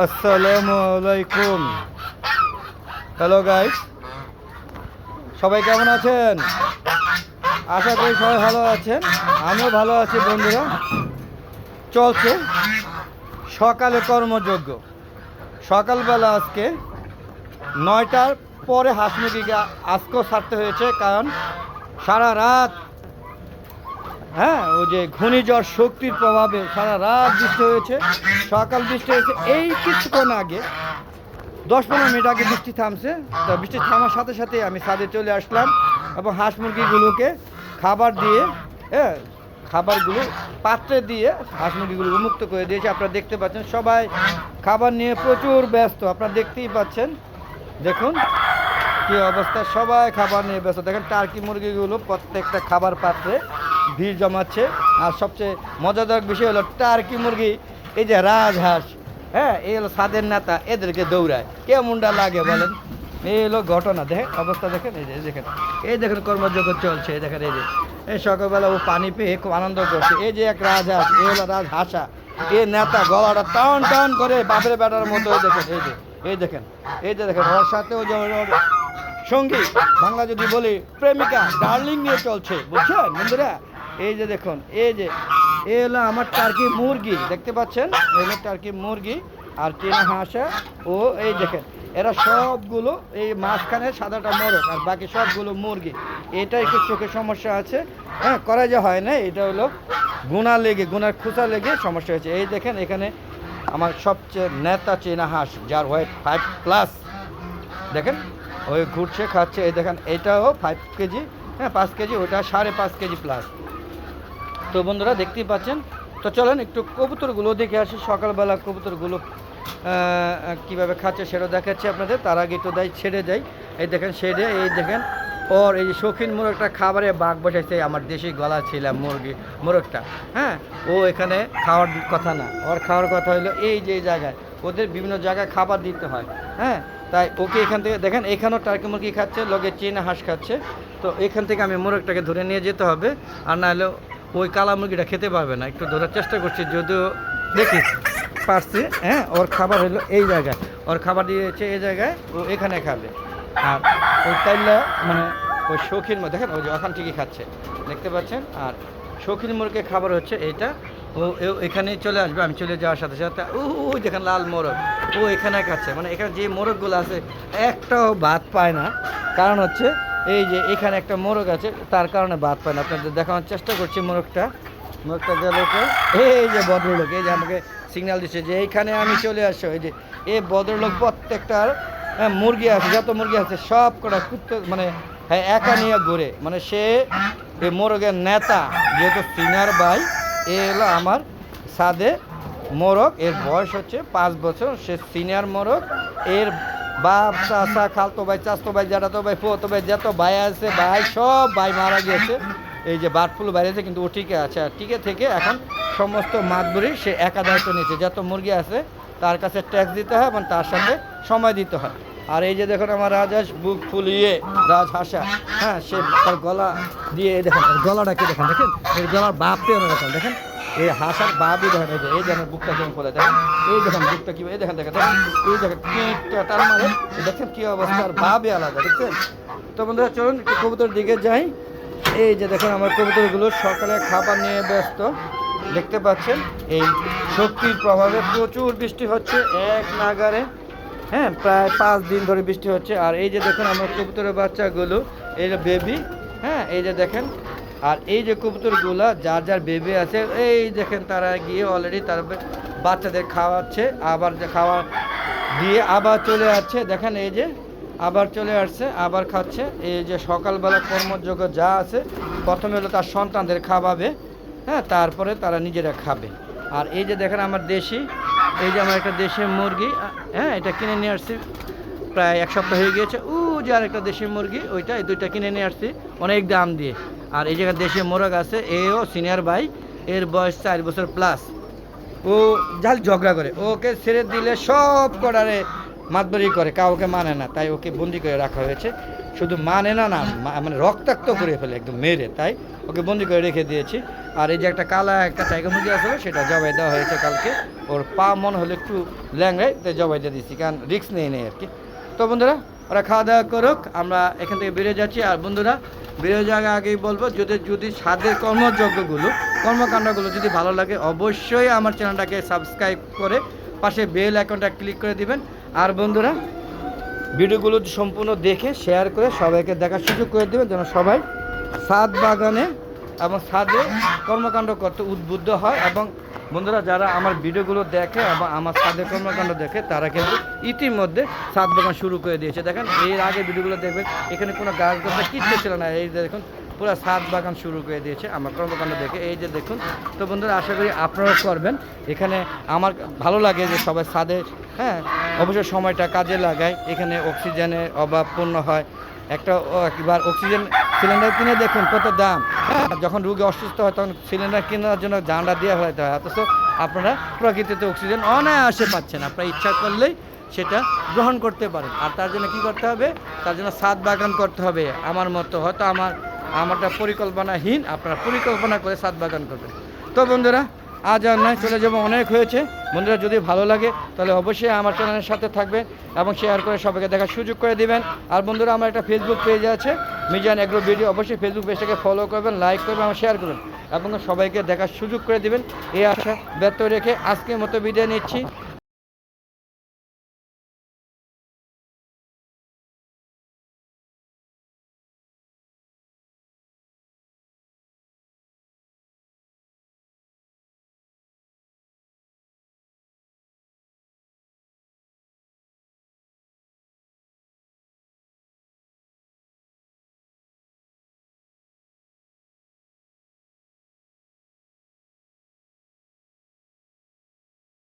আসসালামু আলাইকুম। Hello guys সবাই কেমন আছেন? আশা করি সবাই ভালো আছেন। আমিও ভালো আছি, বন্ধুরা। চলছে সকালে কর্মযোগ্য সকালবেলা আজকে নয়টার পরে হাঁস আজকেও ছাড়তে হয়েছে, কারণ সারা রাত হ্যাঁ ওই যে ঘূর্ণিঝড় শক্তির প্রভাবে সারা রাত বৃষ্টি হয়েছে, সকাল বৃষ্টি হয়েছে, এই কিছুক্ষণ আগে, দশ পনেরো মিনিট আগে বৃষ্টি থামছে। তো বৃষ্টি থামার সাথে সাথে আমি ছাদে চলে আসলাম এবং হাঁস মুরগিগুলোকে খাবার দিয়ে হ্যাঁ খাবারগুলো পাত্রে দিয়ে হাঁস মুরগিগুলো মুক্ত করে দিয়েছে। আপনারা দেখতে পাচ্ছেন, সবাই খাবার নিয়ে প্রচুর ব্যস্ত। আপনারা দেখতেই পাচ্ছেন, দেখুন কি অবস্থা, সবাই খাবার নিয়ে ব্যস্ত। দেখেন, টার্কি মুরগিগুলো প্রত্যেকটা খাবার পাত্রে ভিড় জমাচ্ছে। আর সবচেয়ে মজাদার বিষয় হলো টার্কি মুরগি, এই যে রাজহাঁস হ্যাঁ এই হলো স্বাদের নেতা, এদেরকে দৌড়ায়। কেমনটা লাগে বলেন? এই হলো ঘটনা। দেখেন, অবস্থা দেখেন, এই যে দেখেন। এই দেখেন কর্মযোগ্য চলছে, এই দেখেন, এই যে। এই সকালবেলা ও পানি পেয়ে খুব আনন্দ করছে। এই যে এক রাজহাঁস, এই হলো রাজহাঁসা। এ নেতা গলাটা টান টান করে বাপের বেটার মতো, এই দেখেন, এই যে, এই দেখেন, এই যে দেখেন, ওর সাথে ওই যে সঙ্গী, বাংলা যদি বলি, প্রেমিকা, ডার্লিং নিয়ে চলছে, বুঝছেন বন্ধুরা? এই যে দেখুন, এই যে, এই হলো আমার টার্কি মুরগি, দেখতে পাচ্ছেন? হলো টার্কি মুরগি, আর চীনা হাঁসা, ও এই দেখেন, এরা সবগুলো এই মাঝখানে সাদাটা মোরগ আর বাকি সবগুলো মুরগি। এটা একটু চোখের সমস্যা আছে। হ্যাঁ করা যা হয় না, এটা হলো গুণা লেগে, গুনার খুঁচা লেগে সমস্যা হয়েছে। এই দেখেন, এখানে আমার সবচেয়ে নেতা চীনা হাঁস, যার ওয়েট ফাইভ প্লাস দেখেন, ওই ঘুরছে, খাচ্ছে, এই দেখেন, এটাও ফাইভ কেজি হ্যাঁ পাঁচ কেজি, ওটা সাড়ে পাঁচ কেজি প্লাস তো বন্ধুরা দেখতেই পাচ্ছেন। তো চলেন একটু কবুতরগুলো দেখে আসি। সকালবেলা কবুতরগুলো কীভাবে খাচ্ছে সেটা দেখাচ্ছি আপনাদের। তার আগে একটু দেয়, ছেড়ে দেয়। এই দেখেন, ছেড়ে, এই দেখেন। ওর এই শৌখিন মোরগটা খাবারে বাঘ বসাইছে আমার দেশি গলা ছিল মুরগি, মোরগটা। হ্যাঁ ও এখানে খাওয়ার কথা না। ওর খাওয়ার কথা হলো এই যে জায়গায়। ওদের বিভিন্ন জায়গায় খাবার দিতে হয়। হ্যাঁ তাই ওকে এখান থেকে, দেখেন, এখানেও টার্কি মুরগি খাচ্ছে, লগে চীনা হাঁস খাচ্ছে। তো এখান থেকে আমি মোরগটাকে ধরে নিয়ে যেতে হবে। আর না হলে ওই কালা মুরগিটা খেতে পারবে না। একটু ধরার চেষ্টা করছি, যদিও দেখি, পারছি হ্যাঁ ওর খাবার হলো এই জায়গায়। ওর খাবার দিয়েছে এই জায়গায়, ও এখানে খাবে। আর ওই তাইলা মানে ওই শৌখিন মুরগি, দেখেন, ওই যে ওখান থেকেই খাচ্ছে। দেখতে পাচ্ছেন? আর শৌখিন মুরগির খাবার হচ্ছে এইটা। ও এখানেই চলে আসবে, আমি চলে যাওয়ার সাথে সাথে, ও দেখেন লাল মোরগ, ও এখানে খাচ্ছে। মানে এখানে যে মোরগগুলো আছে, একটাও ভাত পায় না। কারণ হচ্ছে এই যে এখানে একটা মোরগ আছে তার কারণে ভাত পায় না। আপনাদের দেখানোর চেষ্টা করছি মোরগটা। মোরগটা কই? এই যে ভদ্রলোক এই যে আমাকে সিগন্যাল দিচ্ছে যে এইখানে আমি চলে আসো এই যে এই ভদ্রলোক প্রত্যেকটার হ্যাঁ, মুরগি আছে যত মুরগি আছে সব কটা কুত্তে মানে হ্যাঁ একা নিয়ে ঘুরে। মানে সে এই মোরগের নেতা যেহেতু সিনার ভাই এ হলো আমার সাদে মোরগ। এর বয়স হচ্ছে পাঁচ বছর সে সিনিয়র মোরগ। এর বাপ, চাচা, খালতো ভাই, চাচতো ভাই জ্যাঠাতো ভাই, ফুয়াতো ভাই যত ভাই আছে, ভাই, সব ভাই মারা গিয়েছে এই যে বার্ড ফ্লু বাইরেছে কিন্তু ও টিকে আছে। আর টিকে থেকে এখন সমস্ত মাতবরি সে একা দায়িত্ব নিয়েছে। যত মুরগি আছে, তার কাছে ট্যাক্স দিতে হয় এবং তার সাথে সময় দিতে হয়। আর এই যে দেখুন আমার রাজহাঁস, বুক ফুলিয়ে রাজহাঁসা। হ্যাঁ সে তার গলা দিয়ে দেখেন গলাটাকে দেখেন দেখেন? গলার বাপতে অন্যরকম, দেখেন? এই হাঁসার বাপই দেখেন, এই যে, এই দেখেন বুকটা কেমন ফলে দেখেন, এই দেখেন বুকটা কি, এই দেখেন দেখেন এই দেখেন মারে এই দেখেন কি অবস্থা, আর বাপই আলাদা, দেখছেন? তো বন্ধুরা, চলুন একটু কবুতর দিকে যাই। এই যে দেখুন, আমার কবুতরগুলো সকালে খাবার নিয়ে ব্যস্ত, দেখতে পাচ্ছেন? এই শক্তির প্রভাবে প্রচুর বৃষ্টি হচ্ছে, এক নাগারে হ্যাঁ প্রায় পাঁচ দিন ধরে বৃষ্টি হচ্ছে। আর এই যে দেখুন, আমার কবুতরের বাচ্চাগুলো, এই যে বেবি হ্যাঁ এই যে দেখেন আর এই যে কবুতরগুলা, যার যার বেবি আছে, এই দেখেন তারা গিয়ে অলরেডি তার বাচ্চাদের খাওয়াচ্ছে, আবার খাওয়া দিয়ে আবার চলে আসছে। দেখেন এই যে, আবার চলে আসছে, আবার খাচ্ছে। এই যে সকালবেলা কর্মযোগ্য যা আছে, প্রথমে হলো তার সন্তানদের খাওয়াবে হ্যাঁ তারপরে তারা নিজেরা খাবে। আর এই যে দেখেন আমার দেশি, এই যে আমার একটা দেশি মুরগি হ্যাঁ এটা কিনে নিয়ে আসছি, প্রায় এক সপ্তাহ হয়ে গিয়েছে। ও যে আর একটা দেশি মুরগি, ওইটা এই দুইটা কিনে নিয়ে আসছি, অনেক দাম দিয়ে। আর এই জায়গায় দেশি মোরগ আছে, এও সিনিয়র ভাই, এর বয়স চার বছর প্লাস ও জাল ঝগড়া করে, ওকে ছেড়ে দিলে সব কটারে মাতবারি করে, কাউকে মানে না, তাই ওকে বন্দি করে রাখা হয়েছে। শুধু মানে না না মানে রক্তাক্ত করে ফেলে, একদম মেরে, তাই ওকে বন্দি করে রেখে দিয়েছি। আর এই যে একটা কালা একটা টাইগার মুরগি আসলে সেটা জবাই দেওয়া হয়েছে কালকে। ওর পা মন হলে একটু ল্যাংড়ায়, তাই জবাই দিয়ে দিচ্ছি কারণ রিস্ক নেই নেই আর কি। তো বন্ধুরা ওরা খাওয়া দাওয়া করুক, আমরা এখান থেকে বেরিয়ে যাচ্ছি। আর বন্ধুরা, বেরিয়ে যাওয়ার আগেই বলব, যদি যদি স্বাদের কর্মযজ্ঞগুলো, কর্মকাণ্ডগুলো যদি ভালো লাগে, অবশ্যই আমার চ্যানেলটাকে সাবস্ক্রাইব করে পাশে বেল অ্যাকাউন্টটা ক্লিক করে দিবেন। আর বন্ধুরা, ভিডিওগুলো সম্পূর্ণ দেখে শেয়ার করে সবাইকে দেখার সুযোগ করে দেবেন, যেন সবাই ছাদ বাগানে এবং ছাদে কর্মকাণ্ড করতে উদ্বুদ্ধ হয় এবং বন্ধুরা, যারা আমার ভিডিওগুলো দেখে এবং আমার ছাদের কর্মকাণ্ড দেখে, তারা কিন্তু ইতিমধ্যে ছাদ বাগান শুরু করে দিয়েছে। দেখেন, এর আগে ভিডিওগুলো দেখবেন, এখানে কোনো গাছ গাছটা কিচ্ছু ছিল না। এই যে দেখুন, পুরো ছাদ বাগান শুরু করে দিয়েছে আমার কর্মকাণ্ড দেখে। এই যে দেখুন, তো বন্ধুরা, আশা করি আপনারাও করবেন। এখানে আমার ভালো লাগে যে সবাই ছাদে হ্যাঁ অবশ্যই সময়টা কাজে লাগায়। এখানে অক্সিজেনের অভাব পূর্ণ হয়। একটা একবার অক্সিজেন সিলিন্ডার কিনে দেখুন কত দাম। যখন রুগী অসুস্থ হয়, তখন সিলিন্ডার কেনার জন্য জানটা দেওয়া হয়তো হয় অথচ আপনারা প্রকৃতিতে অক্সিজেন অনায়াসে পাচ্ছেন। আপনারা ইচ্ছা করলেই সেটা গ্রহণ করতে পারেন। আর তার জন্য কি করতে হবে? তার জন্য সাত বাগান করতে হবে। আমার মতো হয়তো আমার, আমারটা পরিকল্পনাহীন, আপনারা পরিকল্পনা করে সাত বাগান করবেন। তো বন্ধুরা আজ আর নয়, চলে যাব। অনেক হয়েছে। বন্ধুরা, যদি ভালো লাগে, তাহলে অবশ্যই আমার চ্যানেলের সাথে থাকবেন এবং শেয়ার করে সবাইকে দেখার সুযোগ করে দিবেন। আর বন্ধুরা, আমার একটা ফেসবুক পেজ আছে, মিজান এগ্রো ভিডিও। অবশ্যই ফেসবুক পেজটাকে ফলো করবেন লাইক করবেন এবং শেয়ার করবেন। এবং সবাইকে দেখার সুযোগ করে দিবেন। এই আশা ব্যর্থ রেখে আজকের মতো বিদায় নিচ্ছি।